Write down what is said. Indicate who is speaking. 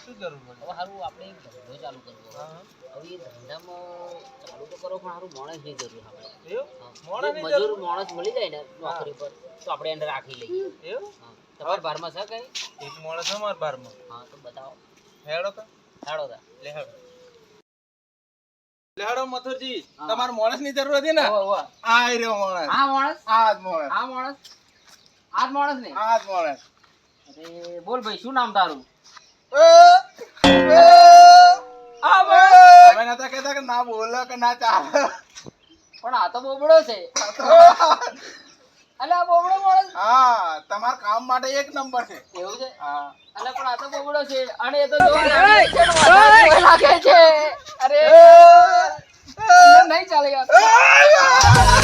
Speaker 1: શું જરૂર પડે
Speaker 2: હવે હારું આપણે ધંધો ચાલુ કરવો
Speaker 1: હા, હા.
Speaker 2: હવે એ ધંધામાં ચાલુ તો કરો પણ હારું માણસની જરૂર આપણે
Speaker 1: એવું
Speaker 2: હા.
Speaker 1: માણસની
Speaker 2: જો મજૂર માણસ મળી જાય ને નોકરી પર તો આપણે એને રાખી લઈએ તમારા બારમાં છે કઈ
Speaker 1: એક માણસ અમાર બારમાં
Speaker 2: હા તો બતાવો
Speaker 1: હેડો તો
Speaker 2: ચાલો તા
Speaker 1: લે હેડો લે મથુરજી
Speaker 2: હા.
Speaker 1: તમારે માણસની જરૂર હતી ને. આ રહ્યો માણસ
Speaker 2: આ માણસ
Speaker 1: આ જ માણસ
Speaker 2: આ માણસ આ જ માણસ ને?
Speaker 1: આજ માણસ.
Speaker 2: અરે બોલ ભાઈ શું નામ તારું?
Speaker 1: નતા કહેતા કે ના બોલો કે ના ચાલે?
Speaker 2: પણ આ તો બોબડો છે. અલે આ બોબડો માણસ.
Speaker 1: હા તમારા કામ માટે એક નંબર છે.
Speaker 2: એવું છે?
Speaker 1: હા.
Speaker 2: અલે પણ આ તો બોબડો છે. અને એ તો જોવા લાગે જોવા છે. અરે. નહીં ચાલે યાર.